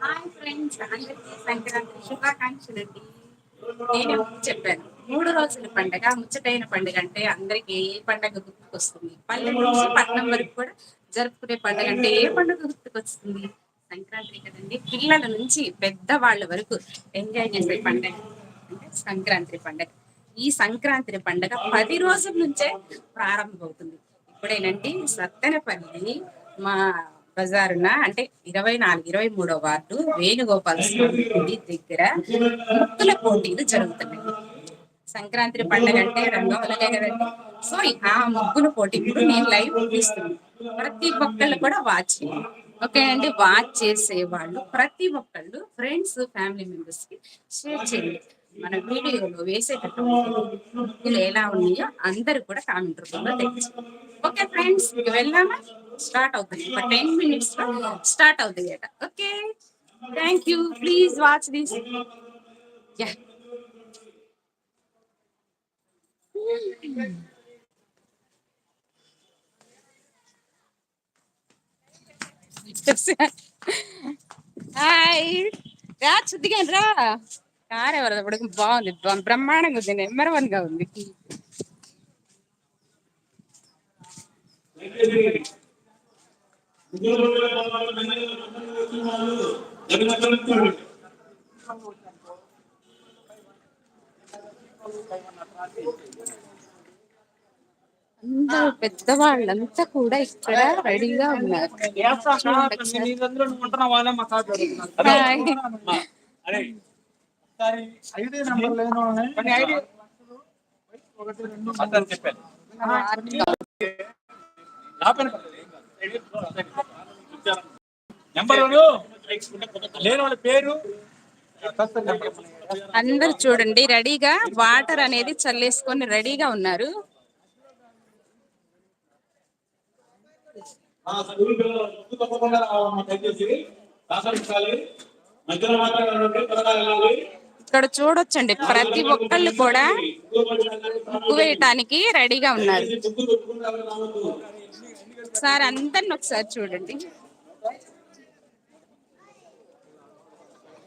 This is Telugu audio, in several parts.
హాయ్ ఫ్రెండ్స్ అందరికీ సంక్రాంతి శుభాకాంక్షలు అండి నేను చెప్పాను మూడు రోజుల పండగ ముచ్చటైన పండుగ అంటే అందరికి ఏ పండగ గుర్తుకొస్తుంది? పల్లె నుంచి పట్నం వరకు కూడా జరుపుకునే పండుగ అంటే ఏ పండుగ గుర్తుకొస్తుంది? సంక్రాంతి కదండి పిల్లల నుంచి పెద్ద వాళ్ళ వరకు ఎంజాయ్ చేసే పండగ అంటే సంక్రాంతి పండగ. ఈ సంక్రాంతి పండగ పది రోజుల నుంచే ప్రారంభమవుతుంది. ఇప్పుడేనండి సత్తెనపల్లి మా బజారున అంటే ఇరవై నాలుగు ఇరవై మూడో వార్డు వేణుగోపాల స్వామి గుడి దగ్గర ముక్కుల పోటీలు జరుగుతున్నాయి. సంక్రాంతి పండుగ అంటే రంగవల్లే కదండి. సో ఆ ముగ్గుల పోటీ ఇప్పుడు నేను లైవ్ తీస్తున్నాను ప్రతి ఒక్కళ్ళు కూడా వాచ్ చేయండి. ఓకే అండి వాచ్ చేసే వాళ్ళు ప్రతి ఒక్కళ్ళు ఫ్రెండ్స్ ఫ్యామిలీ మెంబర్స్కి షేర్ చేయండి. మన వీడియోలో వేసేటప్పుడు ఎలా ఉన్నాయో అందరు కూడా కామెంట్ రూపంలో తెచ్చు ఓకే ఫ్రెండ్స్ వెళ్ళామా వెళ్దామా? స్టార్ట్ అవుతుంది. ఒక టెన్ మినిట్స్లో స్టార్ట్ అవుతుంది అట okay? Thank you. Please watch this. Yeah. Hi. రా చుద్దిగా రా? కారే వరద బాగుంది. బ్రహ్మాండంగా ఉంది. నెంబర్ వన్గా ఉంది. అందరూ పెద్దవాళ్ళంతా కూడా ఇక్కడ రెడీగా ఉన్నారు. హాయ్. నెంబర్ లేని వాళ్ళ పేరు? అందరు చూడండి రెడీగా వాటర్ అనేది చల్లేసుకొని రెడీగా ఉన్నారు. ఇక్కడ చూడొచ్చండి ప్రతి ఒక్కళ్ళు కూడా ముగ్గు వేయటానికి రెడీగా ఉన్నారు. ఒకసారి అందరిని ఒకసారి చూడండి నెంబర్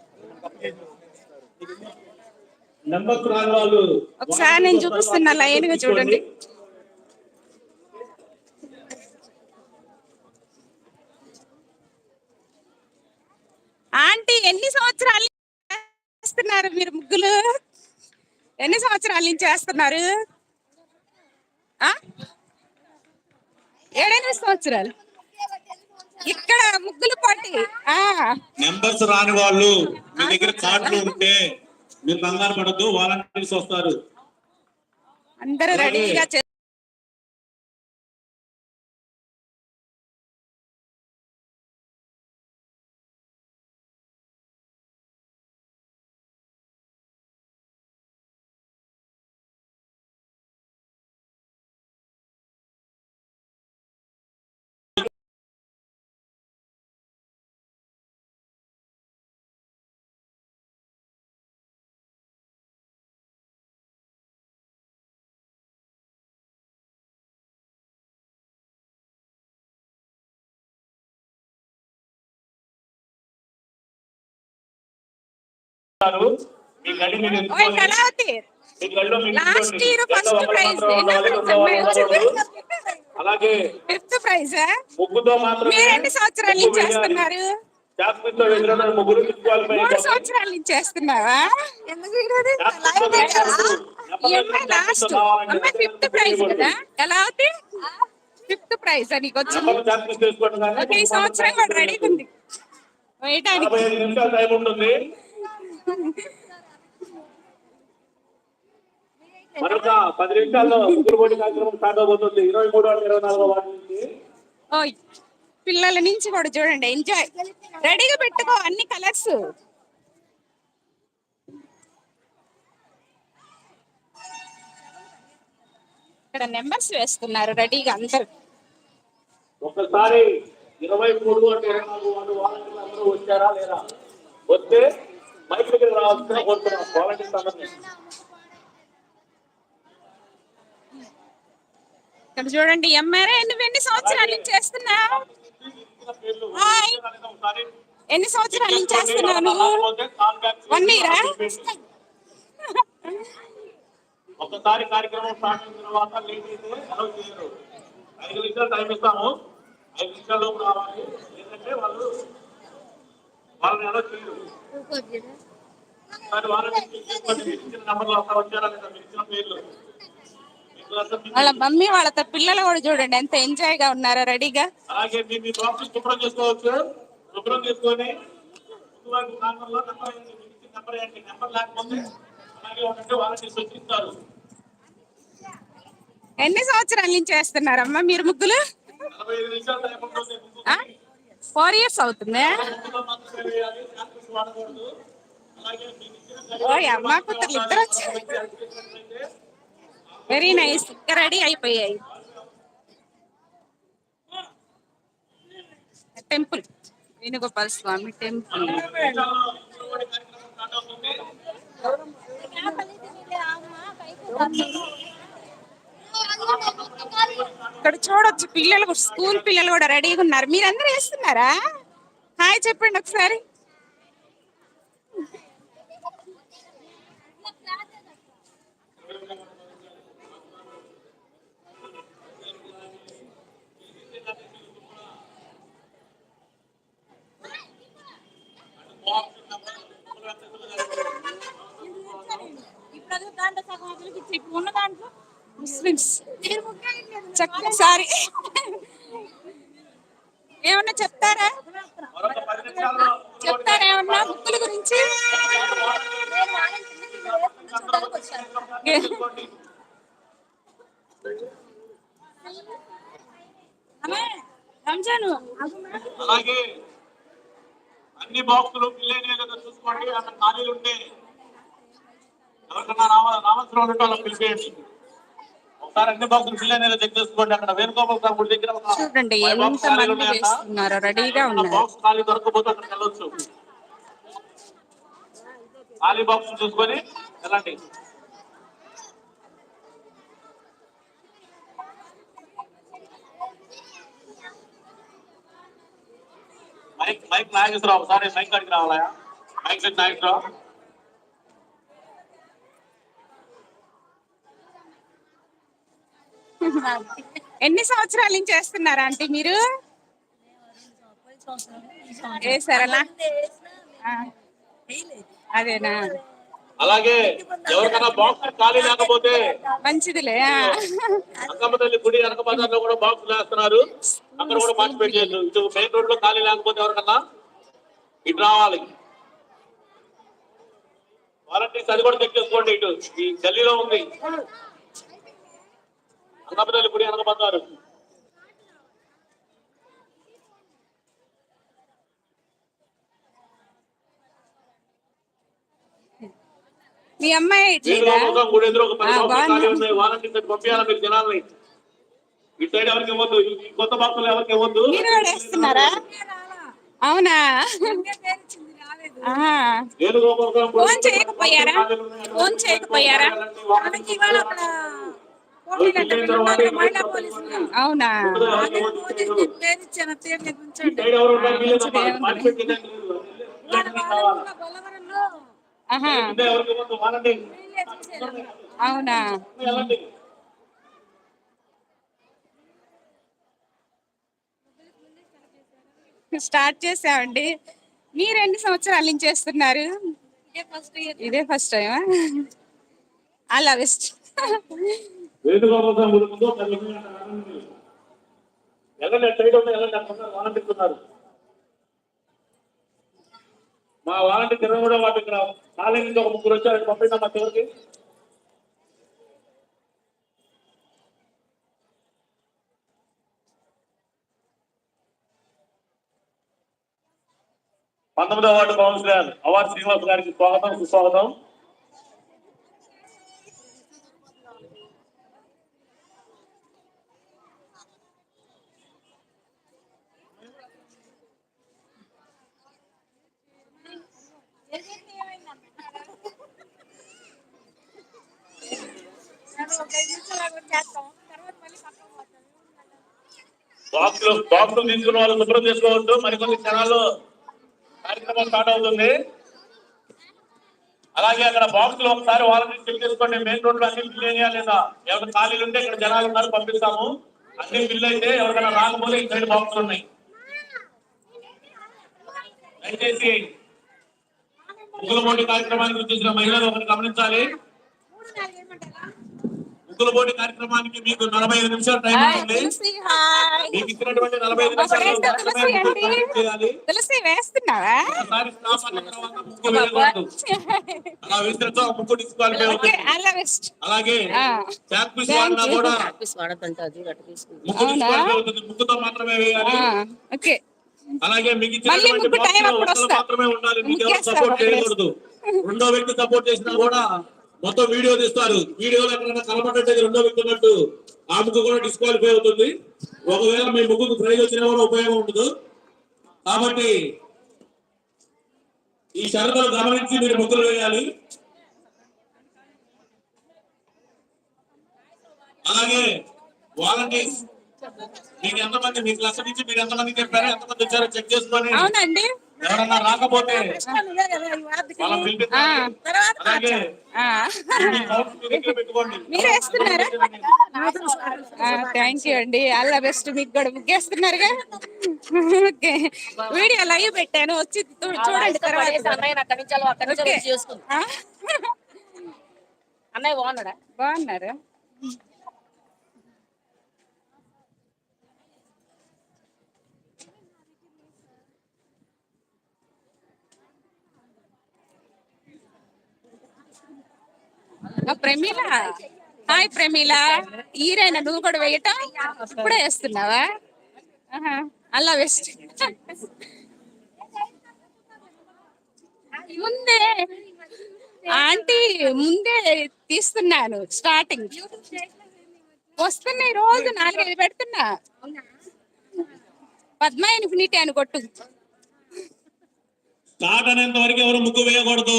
రాని వాళ్ళు ఒకసారి నేను చూపిస్తున్న లైన్గా చూడండి. ఆంటీ ఎన్ని సంవత్సరాలు చేస్తున్నారు మీరు ముగ్గులు? ఎన్ని సంవత్సరాల నుంచి చేస్తున్నారు? ఆ? ఏడెనిమిది సంవత్సరాలు? ఇక్కడ ముగ్గులు పోటీ. నెంబర్స్ రాని వాళ్ళు మీ దగ్గర కార్డులు ఉంటే మీరు కంగారు పడద్దు వాలంటీర్స్ వస్తారు. అందరూ రెడీగా లాస్ట్. ఇయర్ ఫస్ట్ ప్రైజ్ రెండో. అలాగే ఫిఫ్త్ ప్రైజ్ ముగ్గుతో మాత్రం మీరు ఎన్ని సంవత్సరాల నుంచి చేస్తున్నారు? ముగ్గురు. సంవత్సరాల నుంచి చేస్తున్నావా? లాస్ట్ అమ్మాయి ఫిఫ్త్ ప్రైజ్ కదా? ఎలా అవుతుంది ఫిఫ్త్ ప్రైజ్ నీకు వచ్చింది? ఈ సంవత్సరం కూడా రెడీగా ఉంది. నిమిషాలు టైం ఉంటుంది. మరొక పది నిమిషాల్లో ముగ్గురు పోటీ కార్యక్రమం స్టార్ట్ అవబోతుంది. ఇరవై మూడు ఇరవై నాలుగో వార్డు నుంచి. ఓయ్ పిల్లల నుంచి కూడా చూడండి ఎంజాయ్ రెడీగా పెట్టుకో అన్ని కలర్స్ ఇక్కడ నెంబర్స్ వేస్తున్నారు రెడీగా అందరు. ఒక్కసారి ఇరవై మూడు అంటే ఇరవై నాలుగు వచ్చారా లేదా? వస్తే మైక్ దగ్గర రావాల్సిన కోరుతున్నాం వాలంటీర్స్ అందరినీ ఇక్కడ చూడండి ఎంఆర్ఐ నువ్వు ఎన్ని సంవత్సరాల నుంచి చేస్తున్నావు? ఎన్ని సంవత్సరాల నుంచి వన్ ఇయరా ఒకసారి కార్యక్రమం స్టార్ట్ అయిన తర్వాత లేట్ అయితే అలౌ చేయరు. ఐదు నిమిషాలు టైం ఇస్తాము. ఐదు నిమిషాల లోపు రావాలి. ఏంటంటే వాళ్ళు వాళ్ళని అలౌ చేయరు? మరి వాళ్ళని తీసుకోండి. మీరు ఇచ్చిన నంబర్లు అక్కడ వచ్చారా లేదా? మీరు ఇచ్చిన పేర్లు? మీకు అంతా మీకు- వాళ్ళ మమ్మీ వాళ్ళతో పిల్లలు కూడా చూడండి ఎంత ఎంజాయ్గా ఉన్నారో రెడీగా. అలాగే మీ మీ బాక్స్ శుభ్రం చేసుకోవచ్చు. శుభ్రం చేసుకొని ముందు వైపు కార్నర్లో నెంబర్ ఏంటి మీకు ఇచ్చిన నెంబర్ ఏంటి? నెంబర్ లేకపోతే అలాగే ఉంటే వాళ్ళని సూచిస్తారు ఎన్ని సంవత్సరాల నుంచి చేస్తున్నారమ్మా మీరు ముగ్గులు? ఫోర్ ఇయర్స్ అవుతుంది? ఓ అమ్మా కూతుర్లు ఇద్దరు వచ్చారు. వెరీ నైస్ ఇంకా రెడీ అయిపోయాయి. టెంపుల్ వేణుగోపాల స్వామి టెంపుల్ ఇక్కడ పిల్లలు స్కూల్ పిల్లలు కూడా రెడీగా ఉన్నారు. మీరందరూ వేస్తున్నారా? హాయ్ చెప్పండి ఒకసారి. ఇప్పుడు ఉన్న దాంట్లో ముస్లిమ్స్. చక్కగా సారీ. ఏమన్నా చెప్తారా? చెప్తారా ఏమన్నా బుక్కుల గురించి? రంజాను. అలాగే అన్ని బాక్సులు ఫిల్ లేదా చూసుకోండి అక్కడ ఖాళీలు ఉంటే ఎవరికన్నా రావ రావాల్సిన వాళ్ళు పిలిపేయండి. చూడండి ఎంత మంది. వేస్తున్నారో రెడీగా ఉన్నారు. ఖాళీ బాక్స్ చూసుకొని వెళ్ళండి. మైక్ మైక్ నాగేశ్వరరావు ఒకసారి మైక్ కాడికి రావాలా? Mic set Nageswararao. ఎన్ని సంవత్సరాల నుంచి చేస్తున్నారా ఆంటీ మీరు? వేసారలా అదేనా? అలాగే ఎవరికైనా బాక్స్ ఖాళీ లేకపోతే మంచిదిలే. అంకమ్మ తల్లి గుడి వెనక బజార్లో కూడా బాక్స్ వేస్తున్నారు. అక్కడ కూడా పార్టిసిపేట్ చేయొచ్చు. ఇటు మెయిన్ రోడ్లో ఖాళీ లేకపోతే ఎవరికన్నా ఇటు రావాలి. వాలంటీర్స్ అది కూడా చెక్ చేసుకోండి ఇటు. ఈ గల్లీలో ఉంది. తల్లి గుడి బజారు మీ అమ్మాయి పంపించాలి మీరు జనాల్ని. ఇటు సైడ్ ఎవరికి ఇవ్వద్దు? కొత్త బాక్సులు ఎవరికి ఇవ్వద్దు? అవునా? ఫోన్ చేయకపోయారా? ఫోన్ చేయకపోయారా? సైడ్ అవునా? వెళ్ళండి. స్టార్ట్ చేసామండి. మీరు ఎన్ని సంవత్సరాల నుంచి చేస్తున్నారు? ఇదే ఫస్ట్ టైమా అలా బెస్ట్ వేణుగోపాల్ స్వామి గుడి ముందు ఒక నిమిషం సైడ్ ఉన్న వెళ్ళండి అక్కడ వాలంటీర్స్ ఉన్నారు మా వాలంటీర్ ఇరవై కూడా వాటి ఇక్కడ కాలేజ్ నుంచి ఒక ముగ్గురు వచ్చారు. పంపిద్దాం మా చివరికి. పంతొమ్మిదవ వార్డు కౌన్సిలర్ అవార్డు శ్రీనివాస్ గారికి స్వాగతం సుస్వాగతం బాక్సులు బాక్సులు తీసుకున్న వాళ్ళు శుభ్రం చేసుకోవచ్చు మరికొన్ని క్షణాల్లో కార్యక్రమం స్టార్ట్ అవుతుంది. అలాగే అక్కడ బాక్స్లో ఒకసారి వాళ్ళని ఫిల్ చేసుకోండి. మెయిన్ రోడ్లో అన్ని ఫిల్ చేయాలి లేదా? ఎవరికి ఖాళీలు ఉంటే ఇక్కడ జనాలు ఉన్నారు పంపిస్తాము. అన్ని ఫిల్ అయితే ఎవరికైనా రాకపోతే ఈ సైడ్ బాక్స్ ఉన్నాయి. దయచేసి ముగ్గుల పోటీ కార్యక్రమానికి వచ్చేసిన మహిళలు ఒకటి గమనించాలి. ముగ్గుల పోటీ కార్యక్రమానికి మీకు నలభై ఐదు నిమిషాలు టైం ఉంటుంది మీకు ఇచ్చినటువంటి నలభై ఐదు నిమిషాలు తులసి వేస్తున్నావా? అలా వేసినట్టు ఆ డిస్క్వాలిఫై అవుతుంది. బెస్ట్ అలాగే. చాక్ పీస్ వాడినా. కూడా? డిస్క్వాలిఫై అవుతుంది. ముగ్గుతో మాత్రమే వేయాలి. ఓకే. అలాగే వస్తా. మాత్రమే ఉండాలి. మీకు సపోర్ట్ చేయకూడదు. రెండో వ్యక్తి సపోర్ట్ చేసినా కూడా మొత్తం వీడియో తీస్తారు. వీడియోలో ఎక్కడైనా కనబడ్డట్టు రెండో వ్యక్తి ఉన్నట్టు ఆమెకు కూడా డిస్క్వాలిఫై అవుతుంది. ఒకవేళ మీ ముగ్గురు ప్రైజ్ వచ్చినా కూడా ఉపయోగం ఉండదు. కాబట్టి ఈ షరతులు గమనించి మీరు ముగ్గురు వేయాలి. అలాగే వాలంటీర్స్ మీకు ఎంతమంది మీ క్లాస్ నుంచి మీరు ఎంతమంది చెప్పారో? ఎంతమంది వచ్చారో చెక్ చేసుకోండి. అవునండి. ఎవరన్నా రాకపోతే థ్యాంక్ యూ అండి. ఆల్ ద బెస్ట్ మీకు కూడా. ముగ్గేస్తున్నారుగా? ఓకే. వీడియో లైవ్ పెట్టాను. వచ్చి చూడండి తర్వాత. అన్నయ్య అక్కడి నుంచి అలా అక్కడి నుంచి ఓకే. వచ్చి చేసుకుంది ఆ? అన్నయ్య బాగున్నాడా బాగున్నారు ఆ, ప్రమీల. హాయ్ ప్రమీల. ఈరైన? నువ్వు కూడా వేయటం? ఇప్పుడే వేస్తున్నావా? అలా అల్లా వెస్ట్. ముందే ఆంటీ ముందే తీస్తున్నాను స్టార్టింగ్. వస్తున్నాయి రోజు నాలుగైదు పెడుతున్నా. పద్మ ఇన్ఫినిటీ అని కొట్టు. స్టార్ట్ అనేంత వరకు ఎవరు ముగ్గు వేయకూడదు.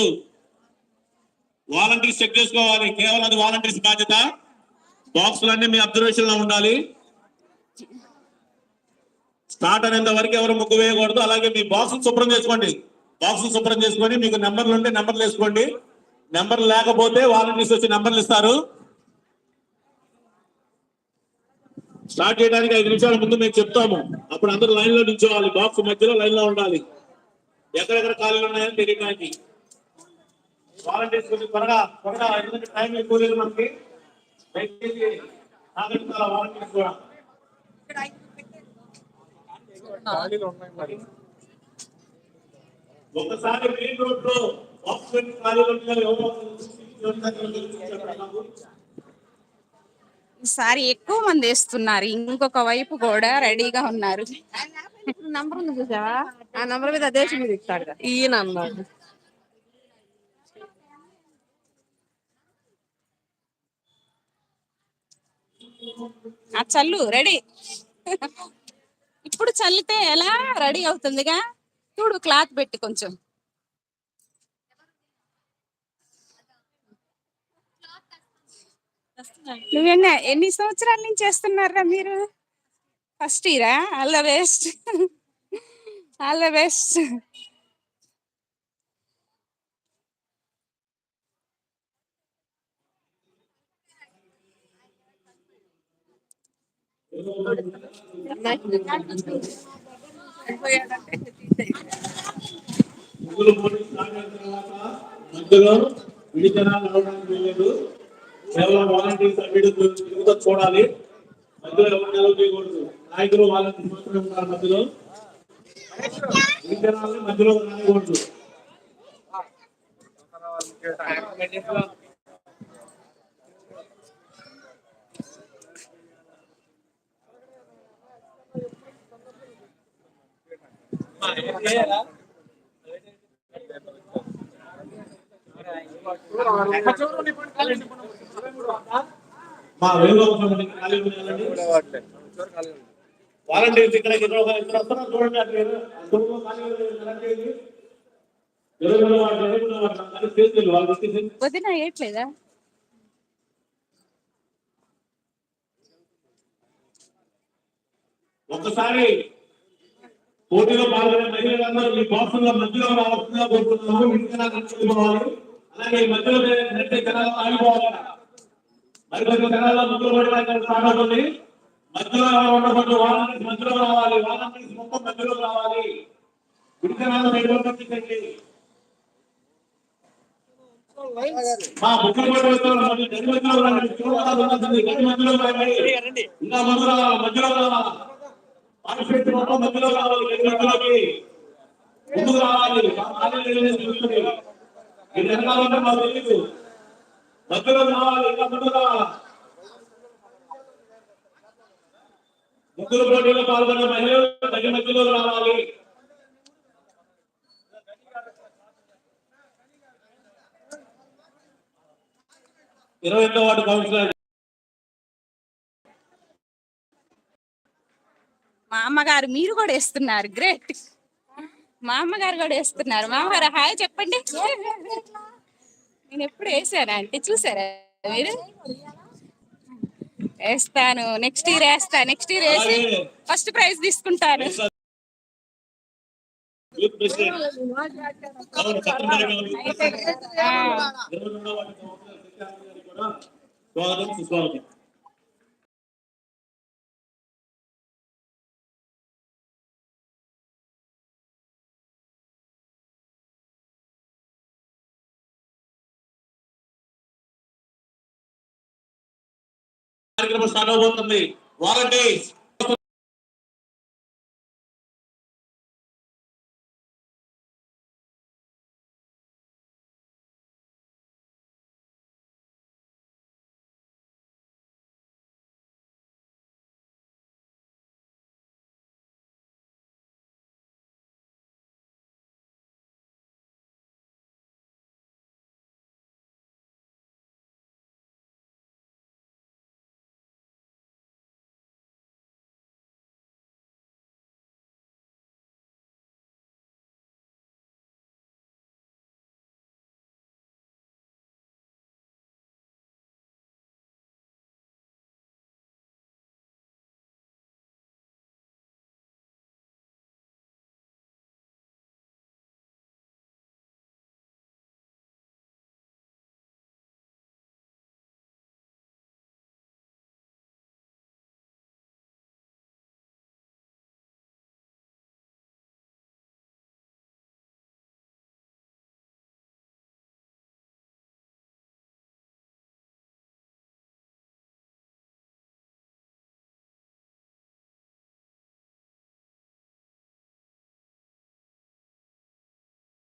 వాలంటీర్స్ చెక్ చేసుకోవాలి. కేవలం అది వాలంటీర్స్ బాధ్యత. బాక్సులన్నీ మీ అబ్జర్వేషన్లో ఉండాలి. స్టార్ట్ అనేంత వరకు ఎవరు ముగ్గు వేయకూడదు. అలాగే మీ బాక్స్ శుభ్రం చేసుకోండి. బాక్స్ శుభ్రం చేసుకొని మీకు నెంబర్లు ఉంటే నెంబర్లు వేసుకోండి. నెంబర్ లేకపోతే వాలంటీర్స్ వచ్చి నెంబర్లు ఇస్తారు. స్టార్ట్ చేయడానికి ఐదు నిమిషాల ముందు మేము చెప్తాము. అప్పుడు అందరూ లైన్లో నిల్చోవాలి. బాక్స్ మధ్యలో లైన్లో ఉండాలి. ఎక్కడెక్కడ ఖాళీలు ఉన్నాయని తెలియడానికి. వాలంటీర్స్ కొంచెం త్వరగా త్వరగా ఎందుకంటే టైం ఎక్కువ లేదు మనకి. దయచేసి సహకరించాలి వాలంటీర్స్ కూడా. ఒకసారి మెయిన్ రోడ్లో ఆక్సిజన్ ఖాళీలు ఎవరో ఈసారి ఎక్కువ మంది వేస్తున్నారు. ఇంకొక వైపు కూడా రెడీగా ఉన్నారు. నంబర్ ఉంది చూసావా? ఆ నంబర్ మీద దేశం మీద ఇస్తాడు కదా. ఈ నంబర్ ఆ చల్లు రెడీ. ఇప్పుడు చల్లితే ఎలా రెడీ అవుతుందిగా? చూడు క్లాత్ పెట్టి కొంచెం. నువ్వెన్న ఎన్ని సంవత్సరాల నుంచి చేస్తున్నారా మీరు? ఫస్ట్ ఇయరా all the best all the best ముగ్గురు పోటీ తర్వాత మధ్యలో విడిజనాలు రావడానికి లేదు కేవలం వాలంటీర్స్ చూడాలి. మధ్యలో ఎవరు నిలవ చేయకూడదు. నాయకులు వాళ్ళకి మాత్రమే ఉండాలి మధ్యలో. విడిజనాలని మధ్యలో రానికూడదు. మా వాలంటీర్స్ ఇక్కడ ఒక ఇద్దరు వస్తున్నారు చూడండి వదిన వేయట్లేదా ఒకసారి పోటీలో పాల్గొనే మహిళలందరూ మీ బాక్సుల మధ్యలో రావాల్సిందిగా కోరుకుంటున్నాము ఇంటికన్నా నడుచుకోవాలి అలాగే మధ్యలో నడిచే జనాలు ఆగిపోవాలి మరి కొంచెం జనాల్లో ముగ్గురు పడడానికి స్టార్ట్ అవుతుంది మధ్యలో ఎవరు ఉండకూడదు మధ్యలో రావాలి. వాళ్ళని మొత్తం మధ్యలో రావాలి. ఇంటికన్నా వెళ్ళి మా ముఖ్య గది మధ్యలో మధ్యలో రండి ఇంకా ముందు మధ్యలో రావాలి పార్టిసిపేట్ మొత్తం మధ్యలో రావాలి గది మధ్యలోకి ముందుకు రావాలి మా ఖాళీ ఇది మాకు తెలియదు మధ్యలో రావాలి ఇంకా ముగ్గురు పోటీలో పాల్గొన్న మహిళలు గది మధ్యలో రావాలి. ఇరవై ఎనిమిదో వార్డు కౌన్సిలర్ అమ్మగారు మీరు కూడా వేస్తున్నారు. గ్రేట్ మా అమ్మగారు కూడా వేస్తున్నారు. మా అమ్మగారు హాయ్ చెప్పండి. నేను ఎప్పుడు వేసానా అంటే చూసారా మీరు? వేస్తాను. నెక్స్ట్ ఇయర్ వేస్తా. నెక్స్ట్ ఇయర్ వేసి ఫస్ట్ ప్రైజ్ తీసుకుంటాను. యూత్ ప్రెసిడెంట్ కార్యక్రమం స్టార్ట్ అవబోతుంది. వాలంటీర్స్